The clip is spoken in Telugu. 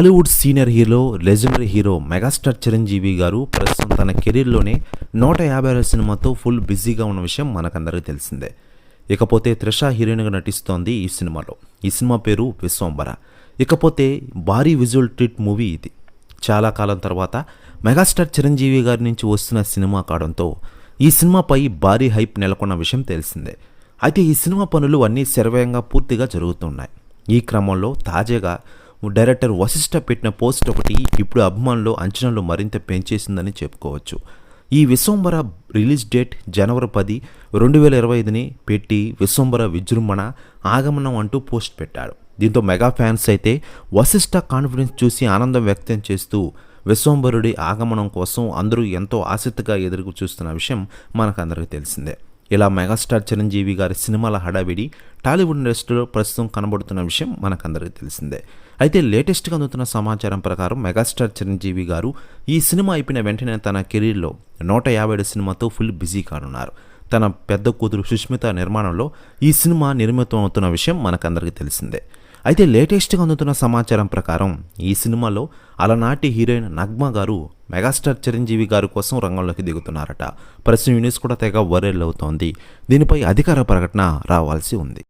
Tollywood senior hero legendary hero megastar Chiranjeevi garu ప్రస్తుతం తన కెరీర్లోనే నూట యాభై ఆరు సినిమాతో ఫుల్ బిజీగా ఉన్న విషయం మనకందరికీ తెలిసిందే. ఇకపోతే త్రిష హీరోయిన్గా నటిస్తోంది ఈ సినిమాలో. ఈ సినిమా పేరు విశ్వంబర. ఇకపోతే భారీ విజువల్ ట్రీట్ మూవీ ఇది. చాలా కాలం తర్వాత మెగాస్టార్ చిరంజీవి గారి నుంచి వస్తున్న సినిమా కావడంతో ఈ సినిమాపై భారీ హైప్ నెలకొన్న విషయం తెలిసిందే. అయితే ఈ సినిమా పనులు అన్నీ శరవేగంగా పూర్తిగా జరుగుతున్నాయి. ఈ క్రమంలో తాజాగా డైరెక్టర్ వశిష్ఠ పెట్టిన పోస్ట్ ఒకటి ఇప్పుడు అభిమానులు అంచనాలు మరింత పెంచేసిందని చెప్పుకోవచ్చు. ఈ విశ్వంబర రిలీజ్ డేట్ జనవరి పది రెండు వేల ఇరవై ఐదుని పెట్టి విశ్వంబర విజృంభణ ఆగమనం అంటూ పోస్ట్ పెట్టాడు దీంతో మెగా ఫ్యాన్స్ అయితే వశిష్ఠ కాన్ఫిడెన్స్ చూసి ఆనందం వ్యక్తం చేస్తూ విశ్వంబరుడి ఆగమనం కోసం అందరూ ఎంతో ఆసక్తిగా ఎదురు చూస్తున్న విషయం మనకందరికీ తెలిసిందే. ఇలా మెగాస్టార్ చిరంజీవి గారి సినిమాల హడావిడి టాలీవుడ్ ఇండస్ట్రీలో ప్రస్తుతం కనబడుతున్న విషయం మనకందరికీ తెలిసిందే. అయితే లేటెస్ట్గా అందుతున్న సమాచారం ప్రకారం మెగాస్టార్ చిరంజీవి గారు ఈ సినిమా అయిపోయిన వెంటనే తన కెరీర్లో నూట యాభై ఏడు సినిమాతో ఫుల్ బిజీ కానున్నారు. తన పెద్ద కూతురు సుష్మిత నిర్మాణంలో ఈ సినిమా నిర్మితం అవుతున్న విషయం మనకందరికీ తెలిసిందే. అయితే లేటెస్ట్గా అందుతున్న సమాచారం ప్రకారం ఈ సినిమాలో అలనాటి హీరోయిన్ నగ్మా గారు మెగాస్టార్ చిరంజీవి గారి కోసం రంగంలోకి దిగుతున్నారట. ప్రెస్ యూనిస్ కూడా తెగ వైరల్ అవుతోంది. దీనిపై అధికార ప్రకటన రావాల్సి ఉంది.